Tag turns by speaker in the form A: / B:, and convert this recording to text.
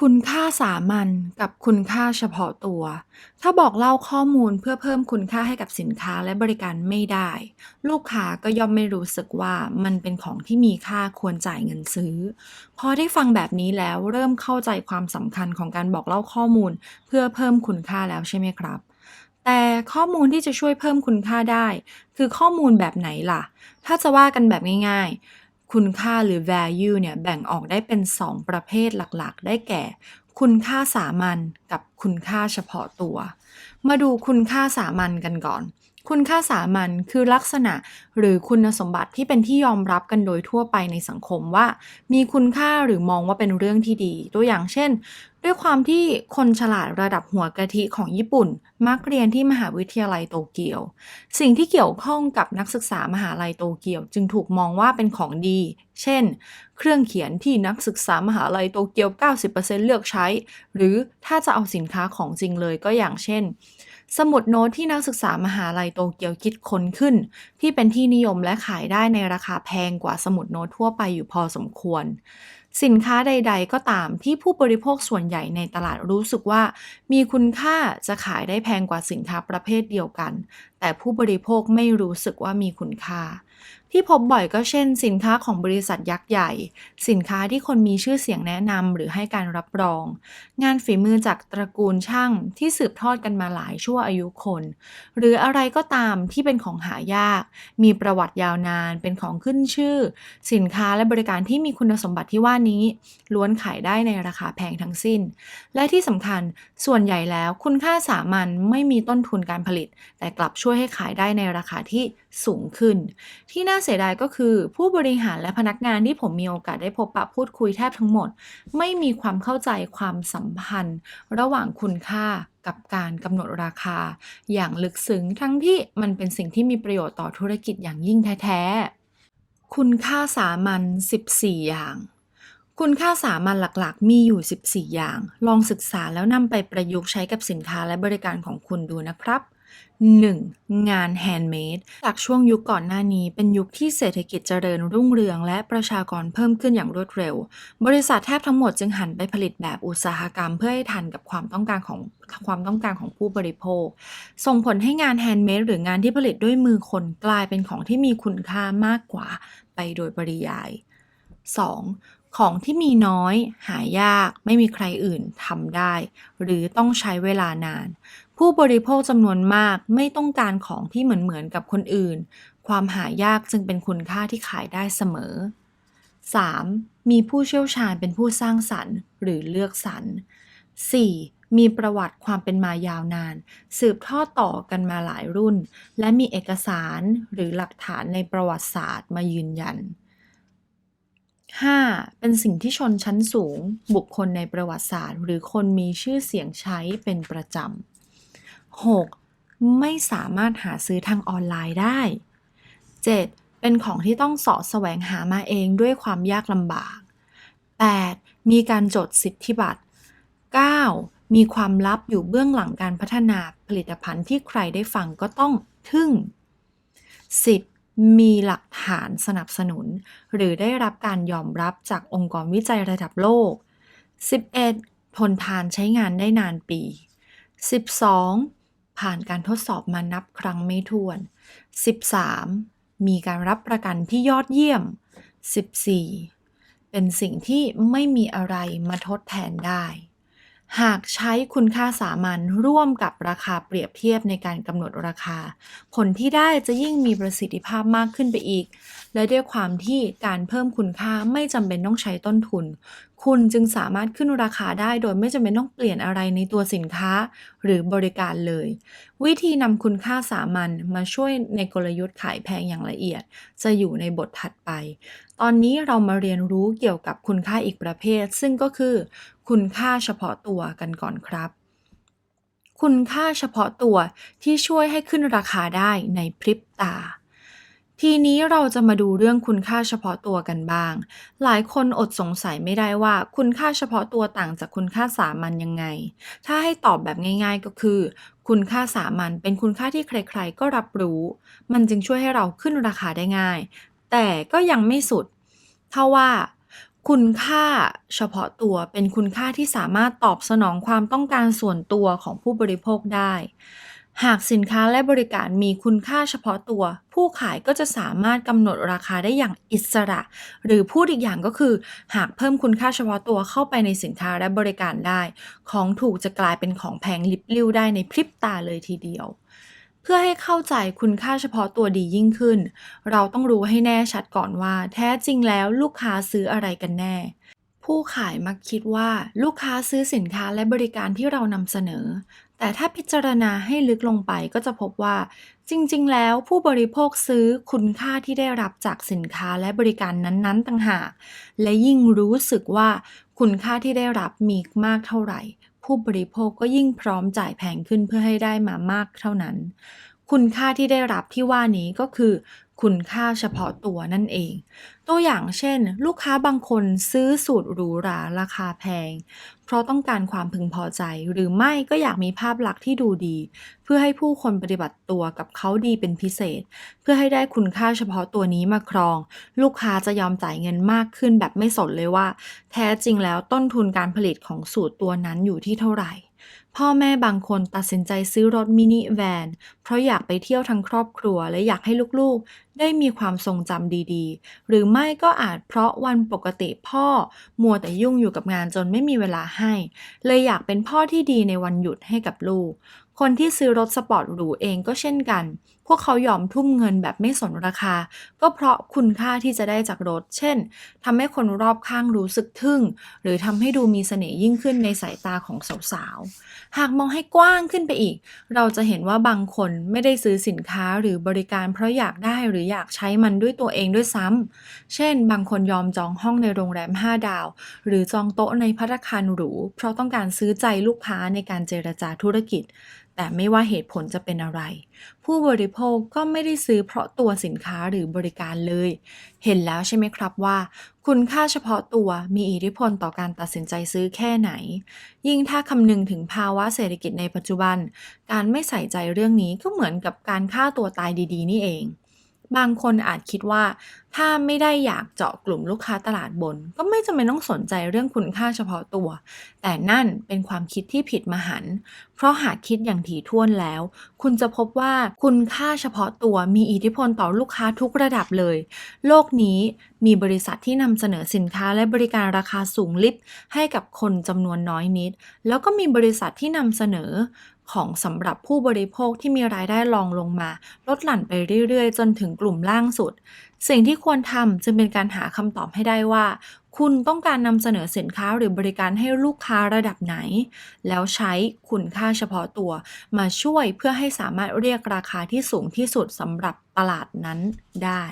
A: คุณค่าสามัญกับคุณค่าเฉพาะตัว ถ้าบอกเล่าข้อมูลเพื่อเพิ่มคุณค่าให้กับสินค้าและบริการไม่ได้ ลูกค้าก็ย่อมไม่รู้สึกว่ามันเป็นของที่มีค่าควรจ่ายเงินซื้อ พอได้ฟังแบบนี้แล้วเริ่มเข้าใจความสำคัญของการบอกเล่าข้อมูล เพื่อเพิ่มคุณค่าแล้วใช่ไหมครับ แต่ข้อมูลที่จะช่วยเพิ่มคุณค่าได้ คือข้อมูลแบบไหนล่ะ ถ้าจะว่ากันแบบง่าย ๆ คุณค่าหรือ value เนี่ยแบ่งออกได้เป็น 2 ประเภทหลักๆ ได้แก่ คุณค่าสามัญกับคุณค่าเฉพาะตัว มาดูคุณค่าสามัญกันก่อน คุณค่าสามัญคือลักษณะหรือคุณสมบัติที่เป็นที่ยอมรับกันโดยทั่วไปในสังคมว่า มีคุณค่าหรือมองว่าเป็นเรื่องที่ดี ตัวอย่างเช่น ด้วยความที่คนฉลาดระดับหัวกะทิของญี่ปุ่น มักเรียนที่มหาวิทยาลัยโตเกียว สิ่งที่เกี่ยวข้องกับนักศึกษามหาลัยโตเกียว จึงถูกมองว่าเป็นของดี เช่น เครื่องเขียนที่นักศึกษามหาลัยโตเกียว 90%เลือกใช้ หรือถ้าจะเอาสินค้าของจริงเลยก็อย่างเช่น สมุดโน้ตที่นักศึกษามหาลัยโตเกียวคิดค้นขึ้น ที่เป็นที่นิยมและขายได้ในราคาแพงกว่าสมุดโน้ตทั่วไปอยู่พอสมควร สินค้าใด ๆ ก็ตามที่ผู้บริโภคส่วนใหญ่ในตลาดรู้สึกว่า มีคุณค่าจะขายได้แพงกว่าสินค้าประเภทเดียวกัน แต่ผู้บริโภคไม่รู้สึกว่ามีคุณค่า ที่พบบ่อยก็เช่น สินค้าของบริษัทยักษ์ใหญ่ สินค้าที่คนมีชื่อเสียงแนะนำหรือให้การรับรอง งานฝีมือจากตระกูลช่างที่สืบทอดกันมาหลายชั่วอายุคน หรืออะไรก็ตามที่เป็นของหายาก มีประวัติยาวนานเป็นของขึ้นชื่อ สินค้าและบริการที่มีคุณสมบัติที่ว่านี้ ล้วนขายได้ในราคาแพงทั้งสิ้น และที่สำคัญส่วนใหญ่แล้วคุณค่าสามัญไม่มีต้นทุนการผลิต แต่กลับช่วยให้ขายได้ในราคาที่สูงขึ้นที่น่าเสียดายก็คือ ผู้บริหารและพนักงานที่ผมมีโอกาสได้พบปะพูดคุยแทบทั้งหมด ไม่มีความเข้าใจความสัมพันธ์ ระหว่างคุณค่ากับการกำหนดราคา อย่างลึกซึ้งทั้งที่มันเป็นสิ่งที่มีประโยชน์ต่อธุรกิจอย่างยิ่งแท้ๆคุณค่าสามัญ14 อย่าง คุณค่าสามัญหลักๆ มีอยู่ 14 อย่าง ลองศึกษาแล้วนำไปประยุกต์ใช้กับสินค้าและบริการของคุณดูนะครับ 1. งานแฮนด์เมดจากช่วงยุคก่อนหน้านี้เป็นยุคที่เศรษฐกิจเจริญรุ่งเรือง และประชากรเพิ่มขึ้นอย่างรวดเร็ว บริษัทแทบทั้งหมดจึงหันไปผลิตแบบอุตสาหกรรม เพื่อให้ทันกับความต้องการของความต้องการของผู้บริโภค ส่งผลให้งานแฮนด์เมดหรืองานที่ผลิตด้วยมือคนกลายเป็นของที่มีคุณค่ามากกว่าไปโดยปริยาย 2. ของที่มีน้อยหายากไม่มีใครอื่นทำได้ หรือต้องใช้เวลานาน ผู้บริโภคจำนวนมากไม่ต้องการของที่เหมือนเหมือนๆกับคนอื่น ความหายากจึงเป็นคุณค่าที่ขายได้เสมอ 3. มีผู้เชี่ยวชาญเป็นผู้สร้างสรรค์ หรือเลือกสรร 4. มีประวัติความเป็นมายาวนาน สืบทอดต่อกันมาหลายรุ่น และมีเอกสารหรือหลักฐานในประวัติศาสตร์มายืนยัน 5. เป็นสิ่งที่ชนชั้นสูง บุคคลในประวัติศาสตร์ หรือคนมีชื่อเสียงใช้เป็นประจำ 6. ไม่สามารถหาซื้อทางออนไลน์ได้ 7. เป็นของที่ต้องสาะแสวงหามาเองด้วยความยากลำบาก 8. มีการจดสิทธิบัตร 9. มีความลับอยู่เบื้องหลังการพัฒนาผลิตภัณฑ์ที่ใครได้ฟังก็ต้องทึ่ง 10. มีหลักฐานสนับสนุน หรือได้รับการยอมรับจากองค์กรวิจัยระดับโลก 11. ทนทานใช้งานได้นานปี 12. ผ่านการทดสอบมานับครั้งไม่ถ้วน 13. มีการรับประกันที่ยอดเยี่ยม 14. เป็นสิ่งที่ไม่มีอะไรมาทดแทนได้ หากใช้คุณค่าสามัญร่วมกับราคาเปรียบเทียบในการกำหนดราคา ผลที่ได้จะยิ่งมีประสิทธิภาพมากขึ้นไปอีก และด้วยความที่การเพิ่มคุณค่าไม่จำเป็นต้องใช้ต้นทุน คุณจึงสามารถขึ้นราคาได้โดยไม่จำเป็นต้องเปลี่ยนอะไรในตัวสินค้า หรือบริการเลย วิธีนำคุณค่าสามัญมาช่วยในกลยุทธ์ขายแพงอย่างละเอียด จะอยู่ในบทถัดไป ตอนนี้เรามาเรียนรู้เกี่ยวกับคุณค่าอีกประเภท ซึ่งก็คือ คุณค่าเฉพาะตัวกันก่อนครับ คุณค่าเฉพาะตัวที่ช่วยให้ขึ้นราคาได้ในพริบตา ทีนี้เราจะมาดูเรื่องคุณค่าเฉพาะตัวกันบ้าง หลายคนอดสงสัยไม่ได้ว่าคุณค่าเฉพาะตัวต่างจากคุณค่าสามัญยังไง ถ้าให้ตอบแบบง่าย ๆก็คือ คุณค่าสามัญเป็นคุณค่าที่ใครๆ ก็รับรู้ มันจึงช่วยให้เราขึ้นราคาได้ง่าย แต่ก็ยังไม่สุดเท่าว่า คุณค่าเฉพาะตัว เป็นคุณค่าที่สามารถตอบสนองความต้องการส่วนตัวของผู้บริโภคได้ หากสินค้าและบริการมีคุณค่าเฉพาะตัว ผู้ขายก็จะสามารถกำหนดราคาได้อย่างอิสระ หรือพูดอีกอย่างก็คือ หากเพิ่มคุณค่าเฉพาะตัวเข้าไปในสินค้าและบริการได้ ของถูกจะกลายเป็นของแพงลิบลิ่วได้ในพริบตาเลยทีเดียว เพื่อให้เข้าใจคุณค่าเฉพาะตัวดียิ่งขึ้น เราต้องรู้ให้แน่ชัดก่อนว่า แท้จริงแล้วลูกค้าซื้ออะไรกันแน่ ผู้ขายมักคิดว่าลูกค้าซื้อสินค้าและบริการที่เรานำเสนอ แต่ถ้าพิจารณาให้ลึกลงไปก็จะพบว่า จริง ๆ แล้วผู้บริโภคซื้อคุณค่าที่ได้รับจากสินค้าและบริการนั้น ๆ ต่างหาก และยิ่งรู้สึกว่าคุณค่าที่ได้รับมีมากเท่าไหร่ ผู้บริโภคก็ยิ่งพร้อมจ่ายแพงขึ้นเพื่อให้ได้มามากเท่านั้น คุณค่าที่ได้รับที่ว่านี้ก็คือ คุณค่าเฉพาะตัวนั่นเอง ตัวอย่างเช่น ลูกค้าบางคนซื้อสูตรหรูหราราคาแพง เพราะต้องการความพึงพอใจ หรือไม่ก็อยากมีภาพลักษณ์ที่ดูดี เพื่อให้ผู้คนปฏิบัติตัวกับเขาดีเป็นพิเศษ เพื่อให้ได้คุณค่าเฉพาะตัวนี้มาครอง ลูกค้าจะยอมจ่ายเงินมากขึ้นแบบไม่สนเลยว่า แท้จริงแล้วต้นทุนการผลิตของสูตรตัวนั้นอยู่ที่เท่าไหร่ พ่อแม่บางคนตัดสินใจซื้อรถมินิแวน เพราะอยากไปเที่ยวทั้งครอบครัว และอยากให้ลูกๆ ได้มีความทรงจำดี ๆ หรือไม่ก็อาจเพราะวันปกติพ่อ มัวแต่ยุ่งอยู่กับงานจนไม่มีเวลาให้ เลยอยากเป็นพ่อที่ดีในวันหยุดให้กับลูก คนที่ซื้อรถสปอร์ตหรูเองก็เช่นกันพวกเขายอมทุ่มเงินแบบไม่สนราคา ก็เพราะคุณค่าที่จะได้จากรถ เช่นทำให้คนรอบข้างรู้สึกทึ่ง หรือทำให้ดูมีเสน่ห์ยิ่งขึ้นในสายตาของสาวๆ หากมองให้กว้างขึ้นไปอีก เราจะเห็นว่าบางคนไม่ได้ซื้อสินค้าหรือบริการเพราะอยากได้หรืออยากใช้มันด้วยตัวเองด้วยซ้ำ เช่น บางคนยอมจองห้องในโรงแรม 5 ดาว หรือจองโต๊ะในพัตคารหรู เพราะต้องการซื้อใจลูกค้าในการเจรจาธุรกิจ แต่ไม่ว่าเหตุผลจะเป็นอะไร ผู้บริโภคก็ไม่ได้ซื้อเพราะตัวสินค้าหรือบริการเลย เห็นแล้วใช่ไหมครับว่า คุณค่าเฉพาะตัวมีอิทธิพลต่อการตัดสินใจซื้อแค่ไหน ยิ่งถ้าคำนึงถึงภาวะเศรษฐกิจในปัจจุบัน การไม่ใส่ใจเรื่องนี้ก็เหมือนกับการฆ่าตัวตายดีๆ นี่เอง บางคนอาจคิดว่า ถ้าไม่ได้อยากเจาะกลุ่มลูกค้าตลาดบน ก็ไม่จำเป็นต้องสนใจเรื่องคุณค่าเฉพาะตัว แต่นั่นเป็นความคิดที่ผิดมหัน เพราะหากคิดอย่างถี่ถ้วนแล้ว คุณจะพบว่าคุณค่าเฉพาะตัวมีอิทธิพลต่อลูกค้าทุกระดับเลย โลกนี้มีบริษัทที่นำเสนอสินค้าและบริการราคาสูงลิบให้กับคนจำนวนน้อยนิด แล้วก็มีบริษัทที่นำเสนอ ของสำหรับผู้บริโภคที่มีรายได้รองลงมา ลดหลั่นไปเรื่อยๆ จนถึงกลุ่มล่างสุด สิ่งที่ควรทำจึงเป็นการหาคำตอบให้ได้ว่า คุณต้องการนำเสนอสินค้าหรือบริการให้ลูกค้าระดับไหน แล้วใช้คุณค่าเฉพาะตัว มาช่วยเพื่อให้สามารถเรียกราคาที่สูงที่สุดสำหรับตลาดนั้นได้